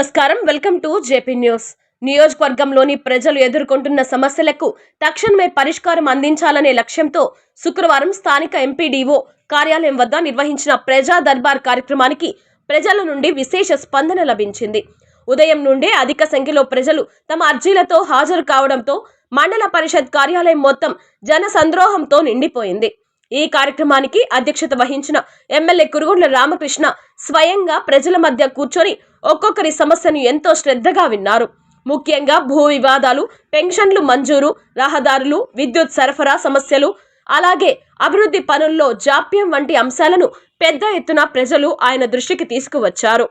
నమస్కారం. Welcome to JP news. నియోజకవర్గంలోని ప్రజలు ఎదుర్కొంటున్న సమస్యలకు తక్షణమే పరిష్కారం అందించాలనే లక్ష్యంతో శుక్రవారం స్థానిక ఎంపీడీఓ కార్యాలయం వద్ద నిర్వహించిన ప్రజా దర్బార్ కార్యక్రమానికి ప్రజల నుండి విశేష స్పందన లభించింది. ఉదయం నుండే అధిక సంఖ్యలో ప్రజలు తమ అర్జీలతో హాజరు కావడంతో మండల పరిషత్ కార్యాలయం మొత్తం జన సంద్రోహంతో నిండిపోయింది. ఈ కార్యక్రమానికి అధ్యక్షత వహించిన ఎమ్మెల్యే కురుగుండ్ల రామకృష్ణ స్వయంగా ప్రజల మధ్య కూర్చొని ఒక్కొక్కరి సమస్యను ఎంతో శ్రద్ధగా విన్నారు. ముఖ్యంగా భూ వివాదాలు పెన్షన్లు మంజూరు రహదారులు విద్యుత్ సరఫరా సమస్యలు అలాగే అభివృద్ధి పనుల్లో జాప్యం వంటి అంశాలను పెద్ద ఎత్తున ప్రజలు ఆయన దృష్టికి తీసుకువచ్చారు.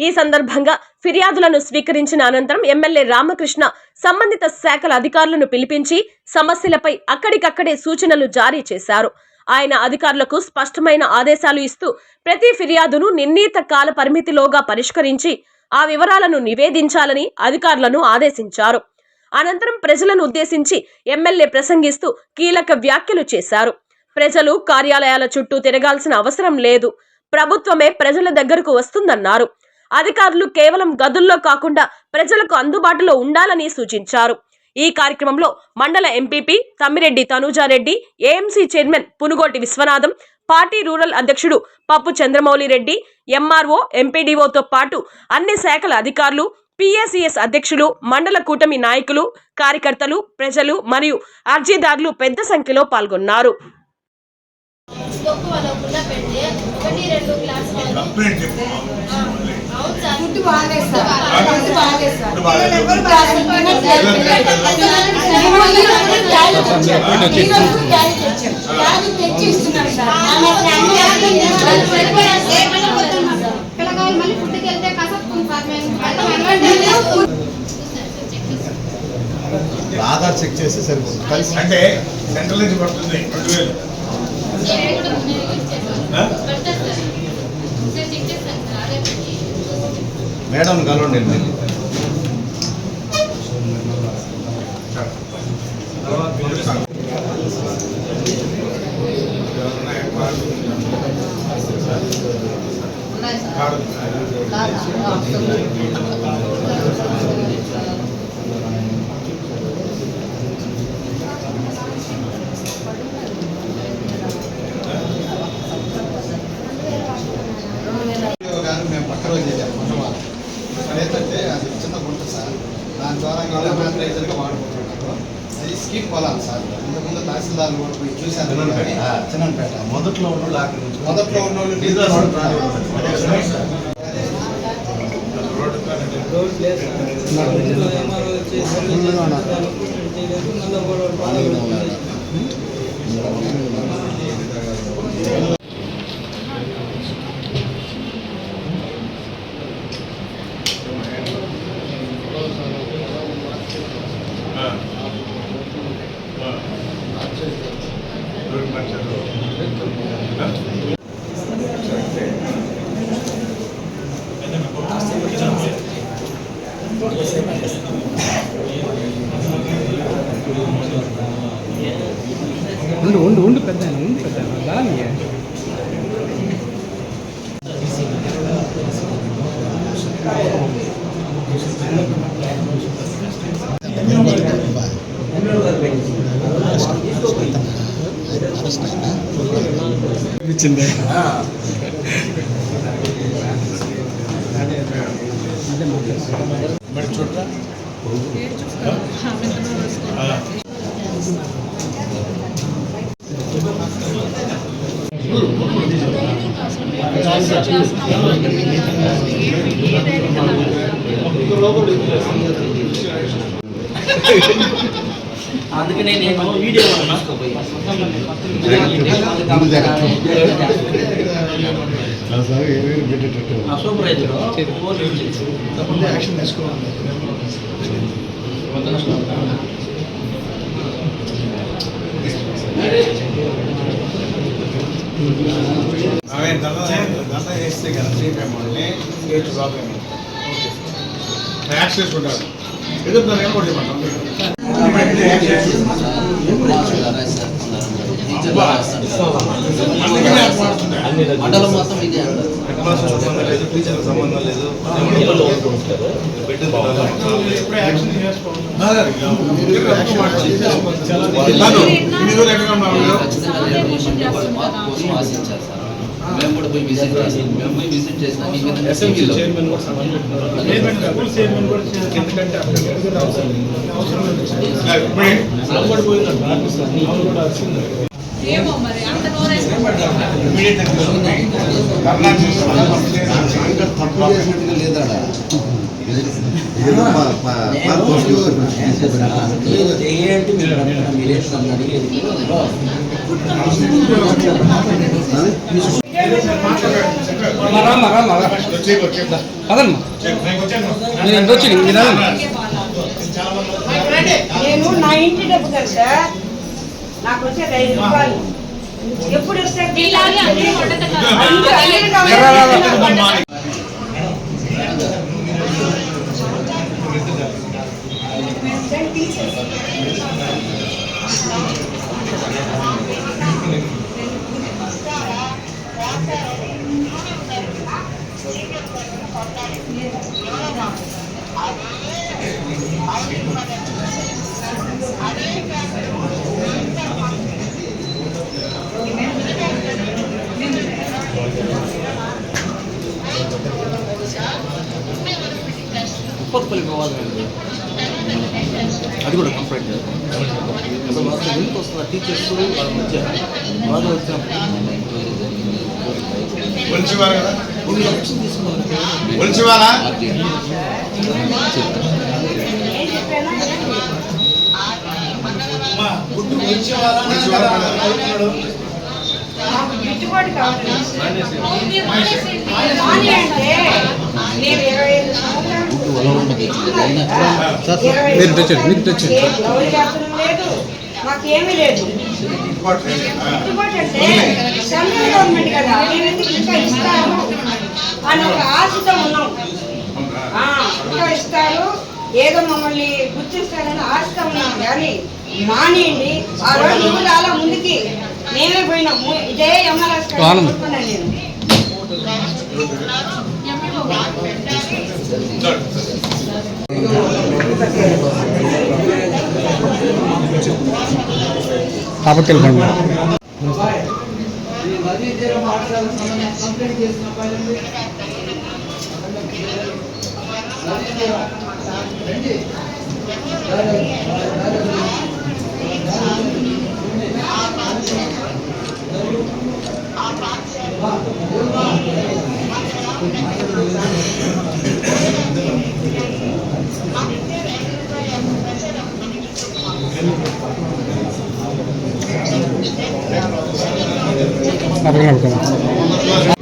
ఈ సందర్భంగా ఫిర్యాదులను స్వీకరించిన అనంతరం ఎమ్మెల్యే రామకృష్ణ సంబంధిత శాఖల అధికారులను పిలిపించి సమస్యలపై అక్కడికక్కడే సూచనలు జారీ చేశారు. ఆయన అధికారులకు స్పష్టమైన ఆదేశాలు ఇస్తూ ప్రతి ఫిర్యాదును నిర్ణీత కాల పరిమితిలోగా పరిష్కరించి ఆ వివరాలను నివేదించాలని అధికారులను ఆదేశించారు. అనంతరం ప్రజలను ఉద్దేశించి ఎమ్మెల్యే ప్రసంగిస్తూ కీలక వ్యాఖ్యలు చేశారు. ప్రజలు కార్యాలయాల చుట్టూ తిరగాల్సిన అవసరం లేదు. ప్రభుత్వమే ప్రజల దగ్గరకు వస్తుందన్నారు. అధికారులు కేవలం గదుల్లో కాకుండా ప్రజలకు అందుబాటులో ఉండాలని సూచించారు. ఈ కార్యక్రమంలో మండల MPP Tammireddy Tanujareddy AMC chairman Punugoti Viswanatham party rural అధ్యక్షుడు పప్పు చంద్రమౌళి రెడ్డి ఎంఆర్ఓ ఎంపీడీఓతో పాటు అన్ని శాఖల అధికారులు పిఎస్సిఎస్ అధ్యక్షులు మండల కూటమి నాయకులు కార్యకర్తలు ప్రజలు మరియు అర్జీదారులు పెద్ద సంఖ్యలో పాల్గొన్నారు. పెడితే ఒకటి రెండు క్లాసులు అవును సార్ ఫుడ్ బాగాలేదు సార్ బాగాలేదు తెచ్చి ఇస్తున్నారు సార్. మళ్ళీ ఫుడ్కి వెళ్తే సార్ మేము ఆధార్ చెక్ చేస్తే సరిపోతుంది అంటే సెంట్రల్ నుంచి పడుతుంది రెండు వేలు? మేడం కలవండి వెళ్ళి కానీ మేము పక్క రోజు చేసాము మొట్టమొదటి అదేంటంటే అది చిన్న గుంట సార్. దాని ద్వారా రైతులుగా వాడుకుంటున్నారు. అది స్కీమ్ పొలాలు సార్. ఇంతకుముందు తహసీల్దార్లు కూడా పోయి చూశాను చిన్నపేట మొదట్లో ఉన్న మొదట్లో ఉన్న వాళ్ళు డీజిల్ రోడ్డు రాదు. రోడ్డు కాదండి. ఆ. ఆ. రోడ్డు మార్చారు. ఆ? ఉండు ఉండు ఉండు పెద్ద ఉండు పెద్ద దాని ఇచ్చింది మరి చూడరా ఆ. అందుకనే నేను వీడియో సూపర్ యాక్షన్ తీసుకోవాలి. చేయొచ్చు ప్రాబ్లం యాక్ట్ చేసుకుంటారు ఎదురుతారు ఏం కూడా. మండలం మొత్తం ఇదే సంబంధం లేదు టీచర్లకు సంబంధం లేదు ఎక్కడ మీరు? మేము కూడా పోయి విజిట్ చేసి మేము పోయి విజిట్ చేసినాం ఈ విధంగా టీవీలో లేదు. లేదు, ఇమీడియట్ కర్ణాటక ఇంకా తప్పు చేసినట్టుగా లేదాడ ఏదో మీరు రామ్మా రామ్మా. పదమ్మా. నేను ఎంత వచ్చి మీరు. నేను నా ఇంటి డబ్బు కదా సార్. నాకు వచ్చేది ఐదు రూపాయలు. ఎప్పుడు వస్తే ఇలాగే అన్ని వంటలు కాదు. అన్ని అన్ని రా, రా, రా. కావాలి. ఉప్పత్పల్లి పోవాలి అది కూడా కంప్లైంట్ అసలు అసలు ఎంత వస్తుంది? టీచర్స్ వాళ్ళ మధ్య బాగా వచ్చినప్పుడు ఒలిచివారు కదా కావాలి నేను ఇరవై ఐదు సంవత్సరాలు ఇరవై ఐదు లేదు మాకేమీ లేదు గిట్టుబాటు అంటే సెంట్రల్ గవర్నమెంట్ కదా నేను ఇంకా ఇస్తాను అని ఒక ఆశతో ఉన్నాం ఇంకా ఇస్తారు ఏదో మమ్మల్ని గుర్తిస్తారని ఆశతో ఉన్నాం కానీ మానేయండి. ఆ రోజు అలా ముందుకి మేమే పోయినాం. ము- ఇదే ఎంఆర్ఎస్ 那不简单。